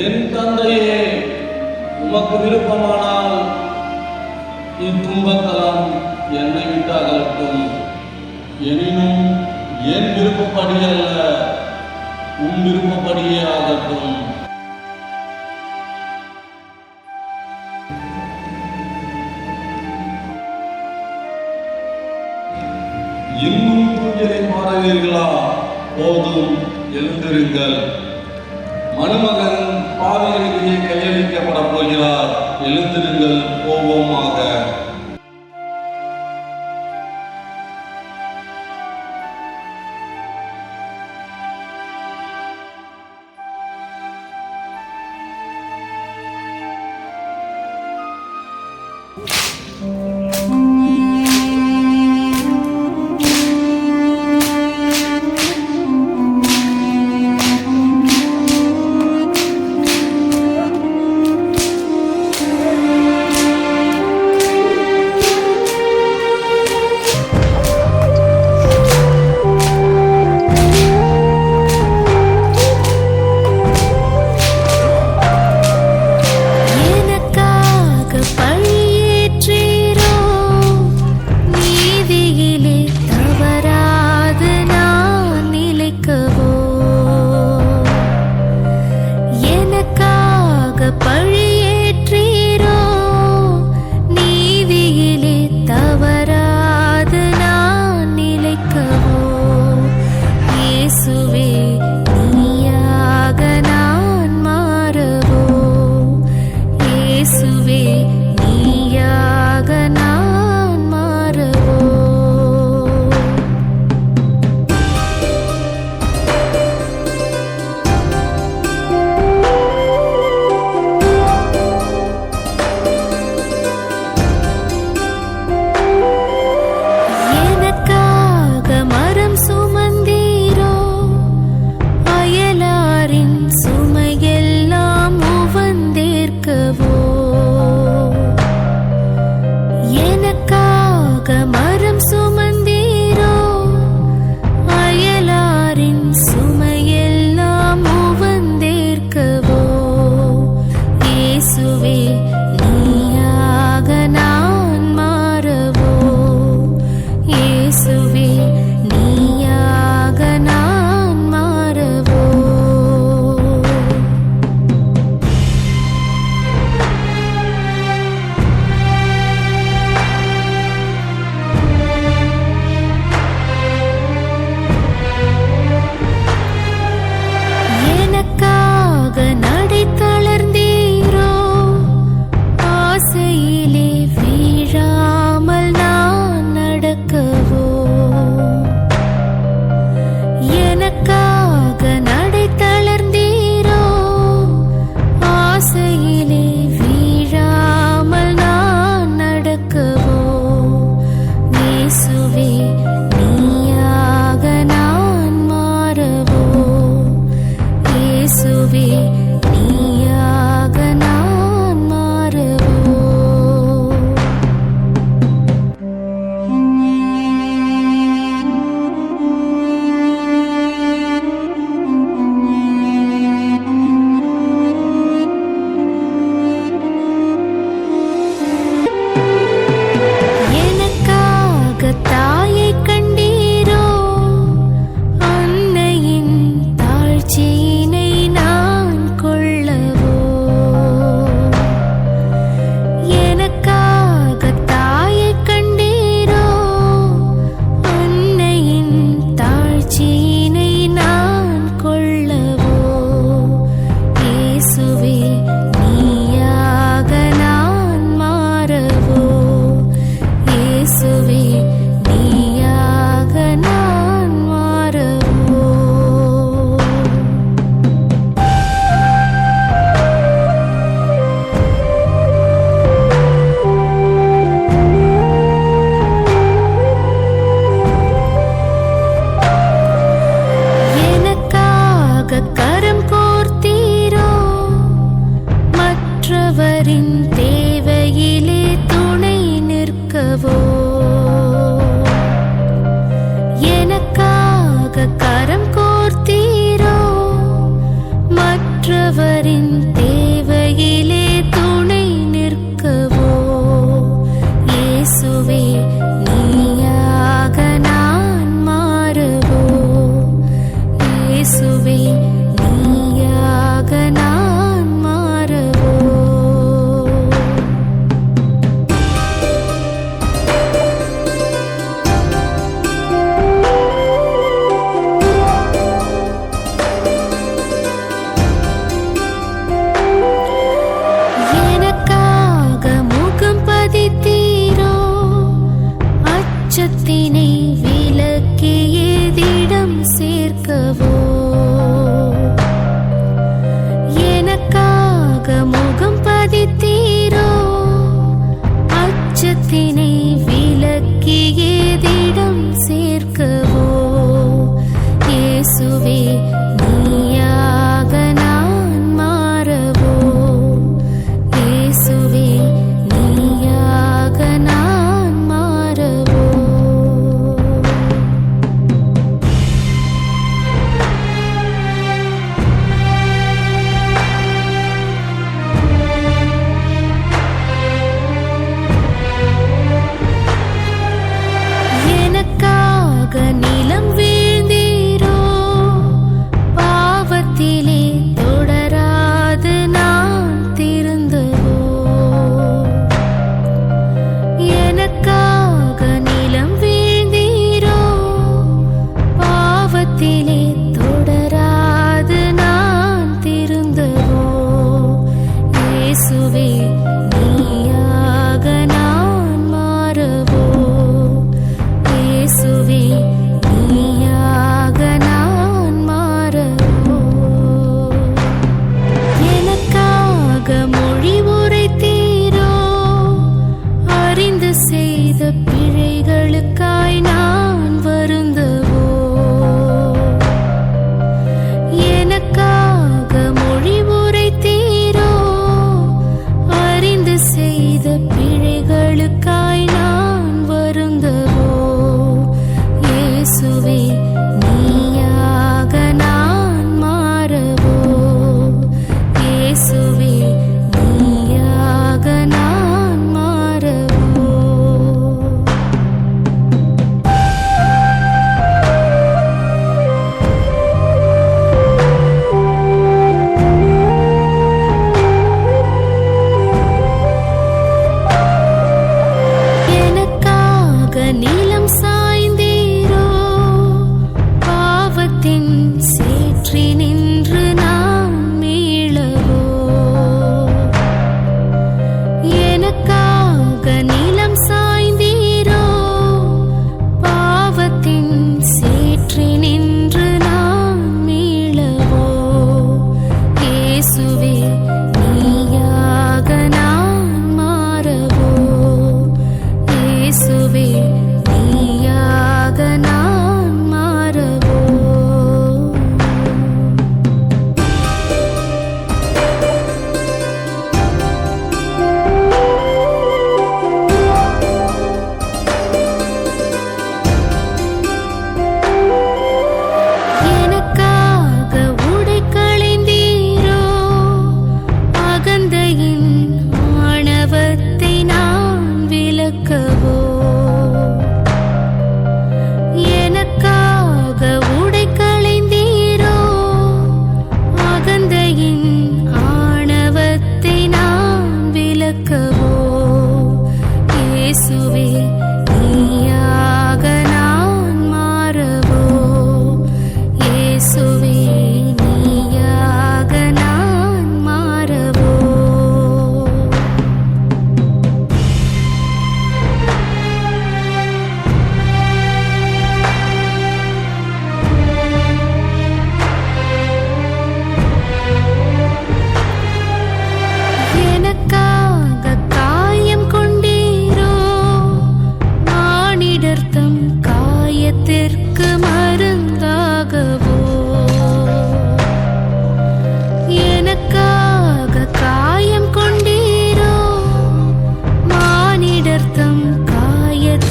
என் தந்தையே உமக்கு விருப்பமானால் இத்துன்பத்தலம் என்னை விட்டு அகலட்டும் எனினும் என் விருப்பப்படி அல்ல உன் விருப்பப்படியே ஆகட்டும். இன்னும் தூஞ்சலை மாறுவீர்களா போதும் எழுந்திருங்கள். மணமகன் பாவிகளிடையே கையளிக்கப்பட போகிறார். எழுந்திருங்கள் கோபமாக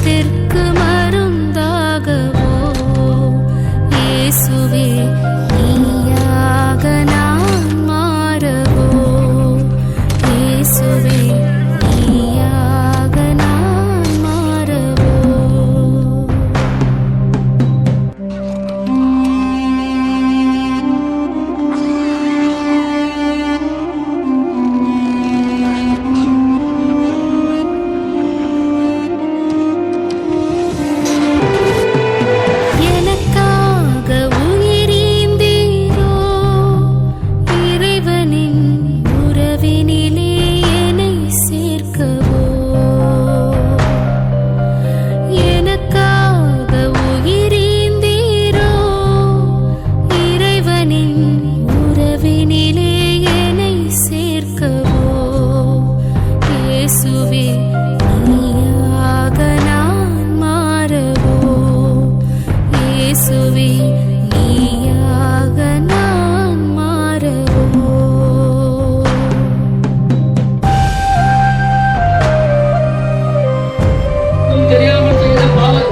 தெற்கு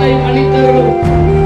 hay manita de